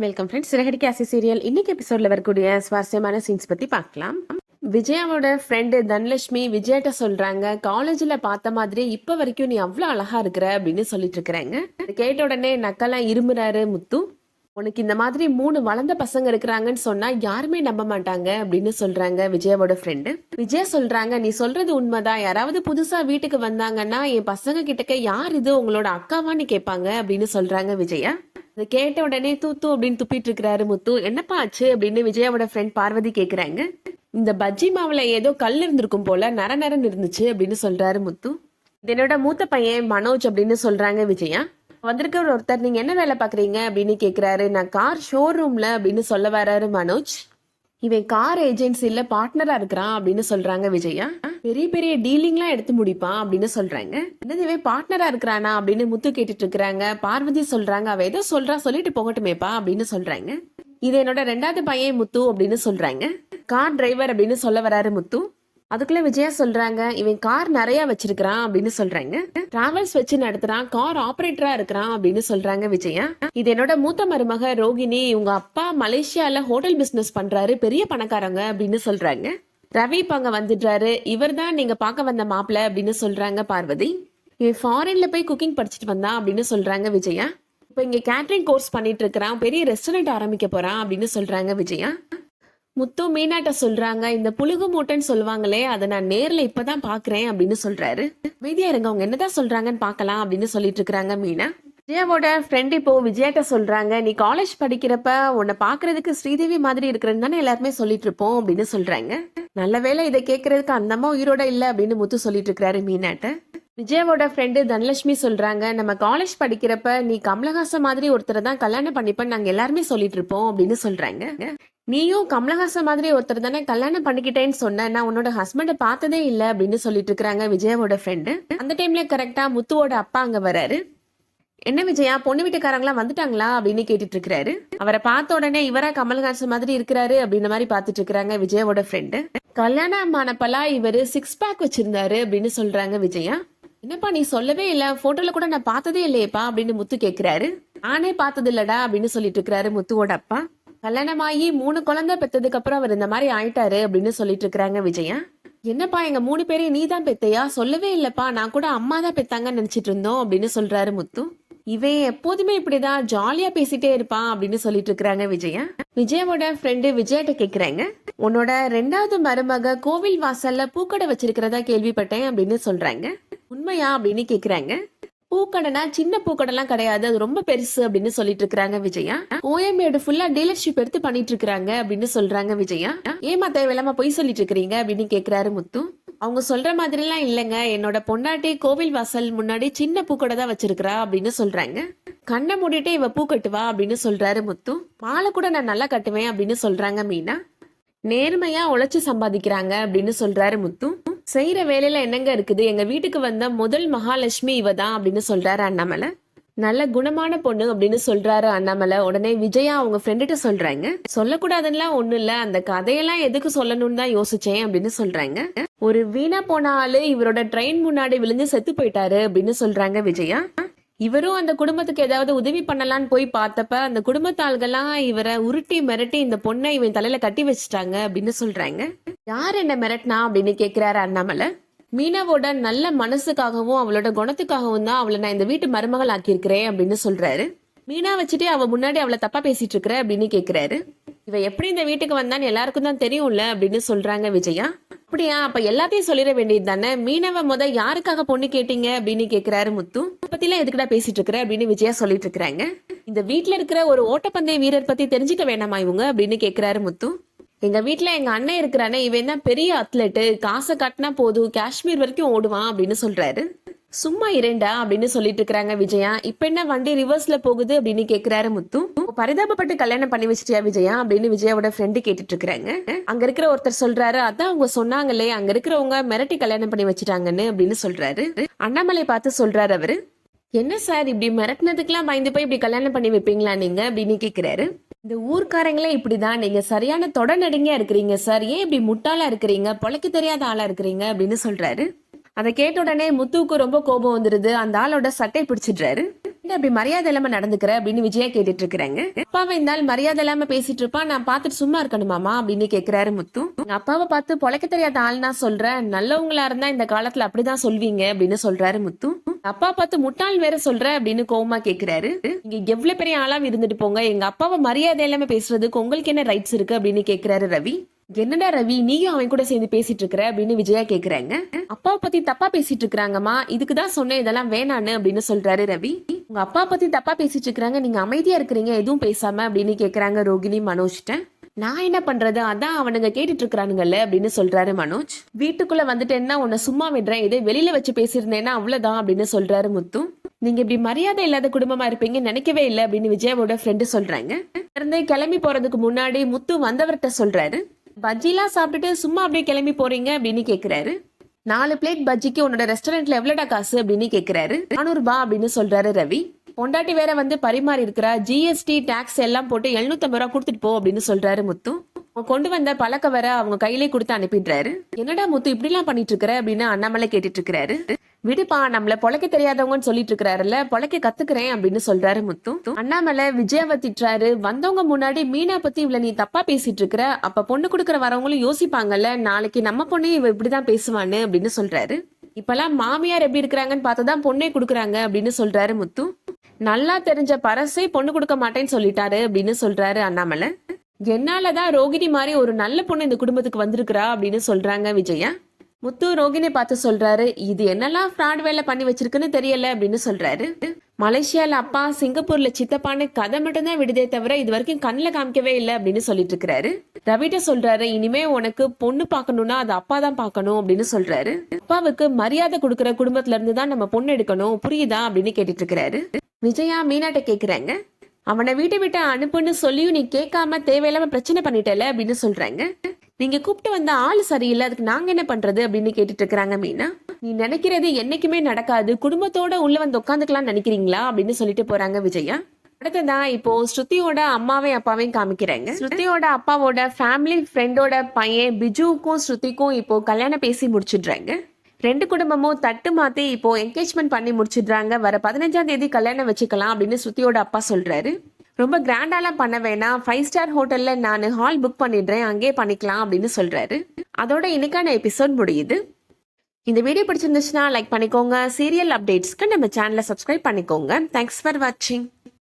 Welcome friends சிறகடி ஆசி serial இன்னைக்கு எபிசோட்ல வரக்கூடிய சுவாரஸ்யமான சீன்ஸ் பத்தி பார்க்கலாம். விஜயாவோட ஃப்ரெண்டு தனலட்சுமி விஜயாட்ட சொல்றாங்க காலேஜ்ல பார்த்த மாதிரி இப்ப வரைக்கும் நீ அவ்வளவு அழகா இருக்கிற அப்படின்னு சொல்லிட்டு இருக்கிறாங்க. கேட்ட உடனே நக்கெல்லாம் இருமுறாரு முத்து உனக்கு இந்த மாதிரி மூணு வளர்ந்த பசங்க இருக்கிறாங்கன்னு சொன்னா யாருமே நம்ப மாட்டாங்க அப்படின்னு சொல்றாங்க விஜயாவோட ஃப்ரெண்டு விஜயா சொல்றாங்க நீ சொல்றது உண்மைதான். யாராவது புதுசா வீட்டுக்கு வந்தாங்கன்னா என் பசங்க கிட்டக்க யார் இது? உங்களோட அக்காவான்னு கேட்பாங்க அப்படின்னு சொல்றாங்க விஜயா. அதை கேட்ட உடனே தூத்து அப்படின்னு துப்பிட்டு இருக்கிறாரு முத்து. என்னப்பா ஆச்சு? அப்படின்னு விஜயாவோட ஃப்ரெண்ட் பார்வதி கேக்குறாங்க. இந்த பஜ்ஜி மாவுல ஏதோ கல் இருந்திருக்கும் போல நர நரன் இருந்துச்சு அப்படின்னு சொல்றாரு முத்து. இது என்னோட மூத்த பையன் மனோஜ் அப்படின்னு சொல்றாங்க விஜயா. வந்திருக்க ஒருத்தர் நீங்க என்ன வேலை பாக்குறீங்க? அப்படின்னு கேக்குறாரு. நான் கார் ஷோரூம்ல அப்படின்னு சொல்ல வராரு மனோஜ். இவன் கார் ஏஜென்சில பார்ட்னரா இருக்கிறான் அப்படின்னு சொல்றாங்க விஜயா. பெரிய பெரிய டீலிங்லாம் எடுத்து முடிப்பான் அப்படின்னு சொல்றாங்க. என்னது இவன் பார்ட்னரா இருக்கிறானா அப்படின்னு முத்து கேட்டுட்டு இருக்கிறாங்க. பார்வதி சொல்றாங்க. அவ ஏதோ சொல்றா சொல்லிட்டு போகட்டுமேப்பா அப்படின்னு சொல்றாங்க. இது என்னோட ரெண்டாவது பையன் முத்து அப்படின்னு சொல்றாங்க. கார் டிரைவர் அப்படின்னு சொல்ல வராரு முத்து. அதுக்குள்ள விஜயா சொல்றாங்க இவன் கார் நிறைய வச்சிருக்கிறான் அப்படின்னு சொல்றாங்க. டிராவல்ஸ் வச்சு நடத்துறான் கார் ஆபரேட்டரா இருக்கிறான் அப்படின்னு சொல்றாங்க விஜயா. இது என்னோட மூத்த மருமக ரோகிணி. இவங்க அப்பா மலேசியால ஹோட்டல் பிசினஸ் பண்றாரு பெரிய பணக்காரங்க அப்படின்னு சொல்றாங்க. ரவி இப்ப அங்க வந்துடுறாரு. இவர் தான் நீங்க பார்க்க வந்த மாப்பிள்ள அப்படின்னு சொல்றாங்க பார்வதி. இவன் ஃபாரின்ல போய் குக்கிங் படிச்சுட்டு வந்தான் அப்படின்னு சொல்றாங்க விஜயா. இப்போ இங்க கேட்டரிங் கோர்ஸ் பண்ணிட்டு இருக்கிறான். பெரிய ரெஸ்டாரண்ட் ஆரம்பிக்க போறான் அப்படின்னு சொல்றாங்க விஜயா. முத்து மீனாட்ட சொல்றாங்க இந்த புழுகு மூட்டைன்னு சொல்லுவாங்களே அதை நான் நேர்ல இப்பதான் பாக்குறேன் அப்படின்னு சொல்றாரு. மீதியா இருங்க அவங்க என்னதான் சொல்றாங்கன்னு பார்க்கலாம் அப்படின்னு சொல்லிட்டு இருக்கிறாங்க மீனா. விஜயாவோட ஃப்ரெண்ட் இப்போ விஜயாட்ட சொல்றாங்க நீ காலேஜ் படிக்கிறப்ப உன்னை பாக்குறதுக்கு ஸ்ரீதேவி மாதிரி இருக்கிறன்னு தானே எல்லாருமே சொல்லிட்டு இருப்போம் அப்படின்னு சொல்றாங்க. நல்ல வேளை இதை கேட்கறதுக்கு அந்த அம்மா உயிரோட இல்ல அப்படின்னு முத்து சொல்லிட்டு இருக்கிறாரு மீனாட்ட. விஜயாவோட ஃப்ரெண்டு தனலட்சுமி சொல்றாங்க நம்ம காலேஜ் படிக்கிறப்ப நீ கமலஹாசன் மாதிரி ஒருத்தரை தான் கல்யாணம் பண்ணிப்பேன்னு நாங்க எல்லாருமே சொல்லிட்டு இருப்போம் அப்படின்னு சொல்றாங்க. நீயும் கமலஹாசன் மாதிரி ஒருத்தர் தானே கல்யாணம் பண்ணிக்கிட்டேன்னு சொன்ன நான் உன்னோட ஹஸ்பண்டை பார்த்ததே இல்லை அப்படின்னு சொல்லிட்டு இருக்கிறாங்க விஜயாவோட ஃப்ரெண்டு அந்த டைம்ல கரெக்டா முத்துவோட அப்பா அங்க வராரு. என்ன விஜயா பொண்ணு வீட்டுக்காரங்களாம் வந்துட்டாங்களா அப்படின்னு கேட்டுட்டு இருக்கிறாரு. அவரை பார்த்த உடனே இவரா கமல்ஹாசன் மாதிரி இருக்கிறாரு அப்படின்ற மாதிரி பார்த்துட்டு இருக்கிறாங்க விஜயாவோட ஃப்ரெண்டு கல்யாணம் ஆனப்பெல்லாம் இவரு சிக்ஸ் பேக் வச்சிருந்தாரு அப்படின்னு சொல்றாங்க விஜயா. என்னப்பா நீ சொல்லவே இல்ல போட்டோல கூட நான் பார்த்ததே இல்லையேப்பா அப்படின்னு முத்து கேக்குறாரு. நானே பார்த்தது இல்லடா அப்படின்னு சொல்லிட்டு இருக்கிறாரு முத்துவோட அப்பா. கல்யாணமாகி மூணு குழந்தை பெத்ததுக்கு அப்புறம் அவர் இந்த மாதிரி ஆயிட்டாரு அப்படின்னு சொல்லிட்டு இருக்கிறாங்க விஜயா. என்னப்பா எங்க மூணு பேரையும் நீ தான் பெத்தையா? சொல்லவே இல்லப்பா. நான் கூட அம்மா தான் பெத்தாங்கன்னு நினைச்சிட்டு இருந்தோம் அப்படின்னு சொல்றாரு முத்து. இவன் எப்போதுமே இப்படிதான் ஜாலியா பேசிட்டே இருப்பான் அப்படின்னு சொல்லிட்டு இருக்கிறாங்க விஜயா. விஜயோட ஃப்ரெண்டு விஜயாட்ட கேக்குறாங்க உன்னோட ரெண்டாவது மருமக கோவில் வாசல்ல பூக்கடை வச்சிருக்கிறதா கேள்விப்பட்டேன் அப்படின்னு சொல்றாங்க. உண்மையா? அப்படின்னு கேக்குறாங்க. பூக்கடைனா சின்ன பூக்கடைலாம் கிடையாது. அது ரொம்ப பெருசு அப்படின்னு சொல்லிட்டு இருக்காங்க விஜயா. ஓஎம்ஏடு ஃபுல்லா டீலர்ஷிப் எடுத்து பண்ணிட்டு இருக்காங்க அப்படின்னு சொல்றாங்க விஜயா. ஏமா தேவையில்லாம பொய் சொல்லிட்டு இருக்கிறீங்க அப்படின்னு கேக்குறாரு முத்து. அவங்க சொல்ற மாதிரிலாம் இல்லைங்க. என்னோட பொண்டாட்டி கோவில் வாசல் முன்னாடி சின்ன பூக்கடை தான் வச்சிருக்கிறா அப்படின்னு சொல்றாங்க. கண்ணை மூடிட்டு இவ பூ கட்டுவா அப்படின்னு சொல்றாரு முத்து. மாலை கூட நான் நல்லா கட்டுவேன் அப்படின்னு சொல்றாங்க மீனா. நேர்மையா உழைச்சு சம்பாதிக்கிறாங்க அப்படின்னு சொல்றாரு முத்து. செய்யற வேலையில என்னங்க இருக்குது? எங்க வீட்டுக்கு வந்த முதல் மகாலட்சுமி இவ தான் அப்படின்னு சொல்றாரு அண்ணாமலை. நல்ல குணமான பொண்ணு அப்படின்னு சொல்றாரு அண்ணாமலை. உடனே விஜயா அவங்க ஃப்ரெண்டுகிட்ட சொல்றாங்க. சொல்லக்கூடாதுன்னா ஒண்ணு இல்ல. அந்த கதையெல்லாம் எதுக்கு சொல்லணும்னு தான் யோசிச்சேன் அப்படின்னு சொல்றாங்க. ஒரு வீணா போன ஆளு இவரோட ட்ரெயின் முன்னாடி விழுந்து செத்து போயிட்டாரு அப்படின்னு சொல்றாங்க விஜயா. இவரும் அந்த குடும்பத்துக்கு ஏதாவது உதவி பண்ணலான்னு போய் பார்த்தப்ப அந்த குடும்பத்தாள்கள்லாம் இவரை உருட்டி மிரட்டி இந்த பொண்ணை இவன் தலையில கட்டி வச்சுட்டாங்க அப்படின்னு சொல்றாங்க. யார் என்ன மிரட்டினா அப்படின்னு கேக்குறாரு அண்ணாமலை. மீனாவோட நல்ல மனசுக்காகவும் அவளோட குணத்துக்காகவும் தான் அவளை நான் இந்த வீட்டு மருமகள் ஆக்கியிருக்கிறேன் அப்படின்னு சொல்றாரு. மீனா வச்சுட்டு அவ முன்னாடி அவளை தப்பா பேசிட்டு இருக்கிற அப்படின்னு கேக்குறாரு. இவ எப்படி இந்த வீட்டுக்கு வந்தான்னு எல்லாருக்கும் தான் தெரியும்ல அப்படின்னு சொல்றாங்க விஜயா. அப்படியா? அப்ப எல்லாத்தையும் சொல்லிட வேண்டியது தானே? மீனவ முத யாருக்காக பொண்ணு கேட்டீங்க அப்படின்னு கேக்குறாரு முத்து. பத்திலாம் எதுக்குடா பேசிட்டு இருக்கிற அப்படின்னு விஜயா சொல்லிட்டு இருக்கிறாங்க. இந்த வீட்டுல இருக்கிற ஒரு ஓட்டப்பந்தய வீரர் பத்தி தெரிஞ்சுக்க வேணாமா இவங்க அப்படின்னு கேக்குறாரு முத்து. எங்க வீட்டுல எங்க அண்ணன் இருக்கிறானே இவன் தான் பெரிய அத்லெட்டு காசை கட்டினா போதும் காஷ்மீர் வரைக்கும் ஓடுவான் அப்படின்னு சொல்றாரு. சும்மா இரண்டா அப்படின்னு சொல்லிட்டு இருக்காங்க விஜயா. இப்ப என்ன வண்டி ரிவர்ஸ்ல போகுது அப்படின்னு கேக்குறாரு முத்து. பரிதாபப்பட்டு கல்யாணம் பண்ணி வச்சிட்டியா விஜயா அப்படின்னு விஜயாவோட ஃப்ரெண்டு கேட்டுட்டு இருக்காங்க அங்க இருக்கிற ஒருத்தர் சொல்றாரு அதான் அவங்க சொன்னாங்களே அங்க இருக்கிறவங்க மிரட்டி கல்யாணம் பண்ணி வச்சிட்டாங்கன்னு அப்படின்னு சொல்றாரு. அண்ணாமலை பார்த்து சொல்றாரு அவரு என்ன சார் இப்படி மிரட்டினதுக்கெல்லாம் பயந்து போய் இப்படி கல்யாணம் பண்ணி வைப்பீங்களா நீங்க? அப்படின்னு கேக்குறாரு. இந்த ஊர்க்காரங்களே இப்படிதான் நீங்க சரியான தொடநடுங்கியா இருக்கிறீங்க சார். ஏன் இப்படி முட்டாளா இருக்கிறீங்க? பொழைக்க தெரியாத ஆளா இருக்கிறீங்க? அப்படின்னு சொல்றாரு. அதை கேட்ட உடனே முத்துவுக்கு ரொம்ப கோபம் வந்துருது. அந்த ஆளோட சட்டை பிடிச்சிடுறாரு. என்ன அப்படி மரியாதை இல்லாம நடந்துக்கிற? அப்படின்னு விஜயா கேட்டுட்டு இருக்கிறாங்க. அப்பாவை ஆள் மரியாதை இல்லாம பேசிட்டு இருப்பான். நான் பார்த்துட்டு சும்மா இருக்கணுமாமா அப்படின்னு கேக்குறாரு முத்து. அப்பாவை பார்த்து பொழைக்க தெரியாத ஆள்னா சொல்றேன் நல்லவங்களா இருந்தா இந்த காலத்துல அப்படிதான் சொல்வீங்க அப்படின்னு சொல்றாரு முத்து. அப்பா பார்த்து முட்டாள் வேற சொல்ற? அப்படின்னு கோவமா கேக்குறாரு. இங்க எவ்வளவு பெரிய ஆளா இருந்துட்டு போங்க. எங்க அப்பாவை மரியாதை இல்லாம பேசுறதுக்கு உங்களுக்கு என்ன ரைட்ஸ் இருக்கு? அப்படின்னு கேக்குறாரு ரவி. என்னடா ரவி நீயும் அவன் கூட சேர்ந்து பேசிட்டு இருக்கிற அப்படின்னு விஜயா கேக்குறாங்க. அப்பாவை பத்தி தப்பா பேசிட்டு இருக்கிறாங்கம்மா இதுக்கு தான் சொன்னேன் இதெல்லாம் வேணான்னு அப்படின்னு சொல்றாரு ரவி. உங்க அப்பா பத்தி தப்பா பேசிட்டு இருக்கிறாங்க நீங்க அமைதியா இருக்கிறீங்க எதுவும் பேசாம அப்படின்னு கேக்குறாங்க ரோகிணி மனோஜ்ட்ட நான் என்ன பண்றது அதான் அவனுங்க கேட்டுட்டு இருக்கிறானுங்கல்ல அப்படின்னு சொல்றாரு மனோஜ். வீட்டுக்குள்ள வந்துட்டேன்னா உன்னை சும்மா விடுறேன் இதே வெளியில வச்சு பேசியிருந்தேன்னா அவ்வளவுதான் அப்படின்னு சொல்றாரு முத்து. நீங்க இப்படி மரியாதை இல்லாத குடும்பமா இருப்பீங்க நினைக்கவே இல்லை அப்படின்னு விஜயாவோட ஃப்ரெண்டு சொல்றாங்க. கிளம்பி போறதுக்கு முன்னாடி முத்து வந்தவர்கிட்ட சொல்றாரு. பஜ்ஜிலாம் சாப்பிட்டுட்டு சும்மா அப்படியே கிளம்பி போறீங்க அப்படின்னு கேக்குறாரு. நாலு பிளேட் பஜ்ஜிக்கு உன்னோட ரெஸ்டாரண்ட்ல எவ்வளோடா காசு அப்படின்னு கேக்குறாரு. நானூறு அப்படின்னு சொல்றாரு ரவி. பொண்டாட்டி வேற வந்து பரிமாறி இருக்கிறா ஜிஎஸ்டி டாக்ஸ் எல்லாம் போட்டு 750 ரூபா கொடுத்துட்டு போ அப்படின்னு சொல்றாரு முத்து. கொண்டு வந்த பழக்கவரை அவங்க கையிலே கொடுத்து அனுப்பிடுறாரு. என்னடா முத்து இப்படிலாம் பண்ணிட்டு இருக்கிற அப்படின்னு அண்ணாமலை கேட்டுட்டு இருக்கிறாரு விடுப்பா நம்மள பொழைக்க தெரியாதவங்கன்னு சொல்லிட்டு இருக்கிறாருல்ல பொழைக்க கத்துக்கிறேன் அப்படின்னு சொல்றாரு முத்து. அண்ணாமலை விஜயாவை திட்டுறாரு. வந்தவங்க முன்னாடி மீனா பத்தி இவ்வளவு நீ தப்பா பேசிட்டு இருக்கிற அப்ப பொண்ணு கொடுக்கற வரவங்களும் யோசிப்பாங்கல்ல நாளைக்கு நம்ம பொண்ணு இவ இப்படிதான் பேசுவான்னு அப்படின்னு சொல்றாரு. இப்பெல்லாம் மாமியார் எப்படி இருக்கிறாங்கன்னு பார்த்துதான் பொண்ணே கொடுக்குறாங்க அப்படின்னு சொல்றாரு முத்து. நல்லா தெரிஞ்ச பரசே பொண்ணு கொடுக்க மாட்டேன்னு சொல்லிட்டாரு அப்படின்னு சொல்றாரு அண்ணாமலை. என்னாலதான் ரோகிணி மாதிரி ஒரு நல்ல பொண்ணு இந்த குடும்பத்துக்கு வந்திருக்கிறா அப்படின்னு சொல்றாங்க விஜயா? முத்து ரோகிணி பார்த்து சொல்றாரு இது என்னெல்லாம் ஃப்ராட் வேலை பண்ணி வச்சிருக்குன்னு தெரியல அப்படின்னு சொல்றாரு. மலேசியால அப்பா சிங்கப்பூர்ல சித்தப்பான்னு கதை மட்டும்தான் விடுதே தவிர இது வரைக்கும் கண்ணில் காமிக்கவே இல்லை அப்படின்னு சொல்லிட்டு இருக்கிறாரு. ரவிட்ட சொல்றாரு இனிமே உனக்கு பொண்ணு பார்க்கணும்னா அது அப்பா தான் பார்க்கணும் அப்படின்னு சொல்றாரு. அப்பாவுக்கு மரியாதை கொடுக்குற குடும்பத்துல இருந்து தான் நம்ம பொண்ணு எடுக்கணும் புரியுதா அப்படின்னு கேட்டுட்டு இருக்கிறாரு. விஜயா மீனாட்ட கேக்குறாங்க அவனை வீட்டை விட்டு அனுப்புன்னு சொல்லியும் நீ கேட்காம தேவையில்லாம பிரச்சனை பண்ணிட்டல அப்படின்னு சொல்றாங்க. நீங்க கூப்பிட்டு வந்த ஆள் சரியில்லை அதுக்கு நாங்க என்ன பண்றது அப்படின்னு கேட்டுட்டு இருக்கிறாங்க மீனா. நீ நினைக்கிறது என்னைக்குமே நடக்காது குடும்பத்தோட உள்ள வந்து உட்காந்துக்கலாம் நினைக்கிறீங்களா அப்படின்னு சொல்லிட்டு போறாங்க விஜயா. அடுத்ததான் இப்போ ஸ்ருதியோட அம்மாவையும் அப்பாவையும் காமிக்கிறாங்க. ஸ்ருதியோட அப்பாவோட ஃபேமிலி ஃப்ரெண்டோட பையன் பிஜுவுக்கும் ஸ்ருதிக்கும் இப்போ கல்யாணம் பேசி முடிச்சிடுறாங்க. ரெண்டு குடும்பமும் தட்டு மாத்தி இப்போ என்கேஜ்மெண்ட் பண்ணி முடிச்சிடுறாங்க. வர பதினஞ்சாம் தேதி கல்யாணம் வச்சுக்கலாம் அப்படின்னு சுத்தியோட அப்பா சொல்றாரு. ரொம்ப கிராண்டாலாம் பண்ண வேணாம். ஃபைவ் ஸ்டார் ஹோட்டல்ல நான் ஹால் புக் பண்ணிடுறேன். அங்கேயே பண்ணிக்கலாம் அப்படின்னு சொல்றாரு. அதோட இன்னைக்கான எபிசோட் முடியுது. இந்த வீடியோ பிடிச்சிருந்துச்சுன்னா லைக் பண்ணிக்கோங்க. சீரியல் அப்டேட்ஸ்க்கு நம்ம சேனலை சப்ஸ்கிரைப் பண்ணிக்கோங்க. தேங்க்ஸ் ஃபார் வாட்சிங்